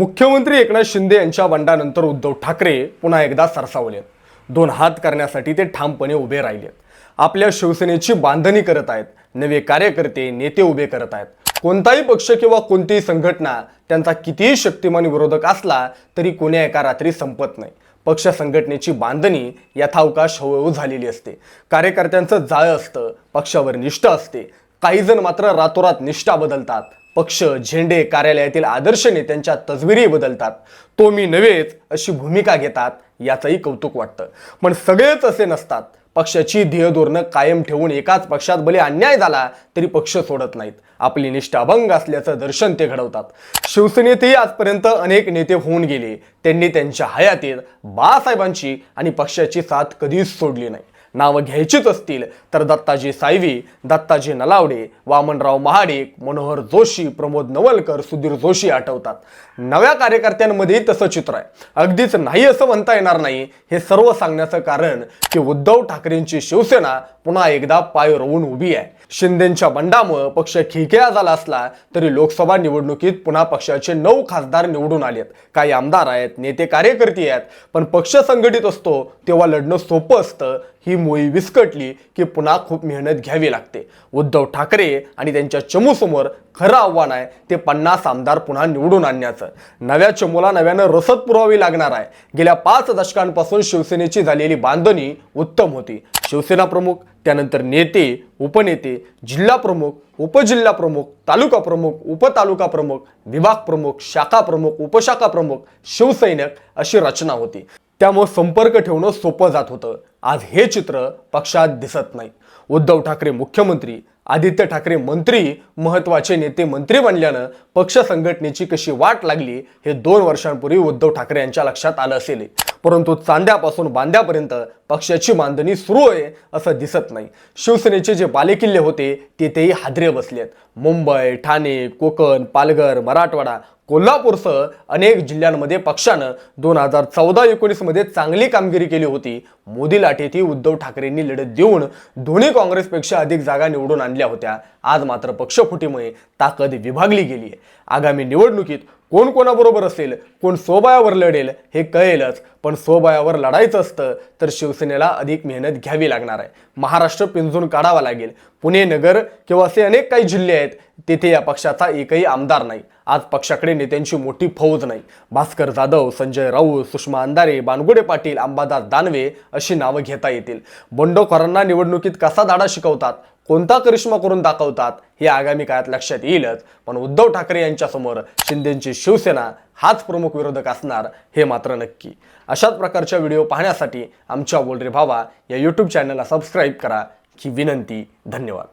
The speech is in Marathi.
मुख्यमंत्री एकनाथ शिंदे यांच्या बंडानंतर उद्धव ठाकरे पुन्हा एकदा सरसावलेत दोन हात करण्यासाठी ते ठामपणे उभे राहिलेत आपल्या शिवसेनेची बांधणी करत आहेत. नवे कार्यकर्ते नेते उभे करत आहेत. कोणताही पक्ष किंवा कोणतीही संघटना त्यांचा कितीही शक्तिमान विरोधक असला तरी कोण्या एका रात्री संपत नाही. पक्ष संघटनेची बांधणी यथावकाश हळूहळू झालेली असते. कार्यकर्त्यांचं जाळं असतं पक्षावर निष्ठा असते. काही जण मात्र रातोरात निष्ठा बदलतात. पक्ष झेंडे कार्यालयातील आदर्श नेत्यांच्या तजविरी बदलतात. तो मी नव्हेच अशी भूमिका घेतात याचंही कौतुक वाटतं. पण सगळेच असे नसतात. पक्षाची ध्येयधोरणं कायम ठेवून एकाच पक्षात भले अन्याय झाला तरी पक्ष सोडत नाहीत. आपली निष्ठा अभंग असल्याचं दर्शन ते घडवतात. शिवसेनेतही आजपर्यंत अनेक नेते होऊन गेले. त्यांनी त्यांच्या हयातीत बाळासाहेबांची आणि पक्षाची साथ कधीच सोडली नाही. नावं घ्यायचीच असतील. तर दत्ताजी सायवी दत्ताजी नलावडे वामनराव महाडिक मनोहर जोशी प्रमोद नवलकर सुधीर जोशी आठवतात. नव्या कार्यकर्त्यांमध्ये तसं चित्र आहे. अगदीच नाही असं म्हणता येणार नाही. हे सर्व सांगण्याचं कारण की उद्धव ठाकरेंची शिवसेना पुन्हा एकदा पाय रोवून उभी आहे. शिंदेच्या बंडामुळं पक्ष खिळखिळा झाला असला तरी लोकसभा निवडणुकीत पुन्हा पक्षाचे नऊ खासदार निवडून आलेत. काही आमदार आहेत नेते कार्यकर्ते आहेत पण पक्ष संघटित असतो तेव्हा लढणं सोपं असतं. ही मोही विस्कटली की पुन्हा खूप मेहनत घ्यावी लागते. उद्धव ठाकरे आणि त्यांच्या चमूसमोर खरं आव्हान आहे ते पन्नास आमदार पुन्हा निवडून आणण्याचं. नव्या चमूला नव्यानं रसद पुरवावी लागणार आहे. गेल्या पाच दशकांपासून शिवसेनेची झालेली बांधणी उत्तम होती. शिवसेना प्रमुख त्यानंतर नेते उपनेते जिल्हा प्रमुख उपजिल्हा प्रमुख तालुका प्रमुख उपतालुका प्रमुख विभाग प्रमुख शाखा प्रमुख उपशाखा प्रमुख शिवसैनिक अशी रचना होती. त्यामुळे संपर्क ठेवणं सोपं जात होतं. आज हे चित्र पक्षात दिसत नाही. उद्धव ठाकरे मुख्यमंत्री आदित्य ठाकरे मंत्री महत्त्वाचे नेते मंत्री बनल्यानं पक्ष संघटनेची कशी वाट लागली हे दोन वर्षांपूर्वी उद्धव ठाकरे यांच्या लक्षात आलं असेल. परंतु चांद्यापासून बांद्यापर्यंत पक्षाची मांडणी सुरू आहे असं दिसत नाही. शिवसेनेचे जे बालेकिल्ले होते तेथेही हादरे बसलेत मुंबई ठाणे कोकण पालघर मराठवाडा कोल्हापूरसह अनेक जिल्ह्यांमध्ये पक्षानं दोन हजार चौदा एकोणीसमध्ये चांगली कामगिरी केली होती. मोदी लाटेतही उद्धव ठाकरेंनी लढत देऊन दोन्ही काँग्रेसपेक्षा अधिक जागा निवडून आणल्या होत्या. आज मात्र पक्षफुटीमुळे ताकद विभागली गेली आहे. आगामी निवडणुकीत कोण कोणाबरोबर असेल कोण सोबायावर लढेल हे कळेलच. पण सोबायावर लढायचं असतं तर शिवसेनेला अधिक मेहनत घ्यावी लागणार आहे. महाराष्ट्र पिंजून काढावा लागेल. पुणे नगर किंवा असे अनेक काही जिल्हे आहेत तेथे या पक्षाचा एकही आमदार नाही. आज पक्षाकडे नेत्यांची मोठी फौज नाही. भास्कर जाधव संजय राऊत सुषमा अंधारे बानगुडे पाटील अंबादास दानवे अशी नावं घेता येतील. बंडखोरांना निवडणुकीत कसा धाडा शिकवतात? कोणता करिश्मा करून दाखवतात? हे आगामी काळात लक्षात येईलच. पण उद्धव ठाकरे यांच्यासमोर शिंदेची शिवसेना हाच प्रमुख विरोधक असणार हे मात्र नक्की. अशाच प्रकारच्या व्हिडिओ पाहण्यासाठी आमच्या बोलरे भावा या यूट्यूब चॅनलला सबस्क्राईब करा. ही विनंती. धन्यवाद.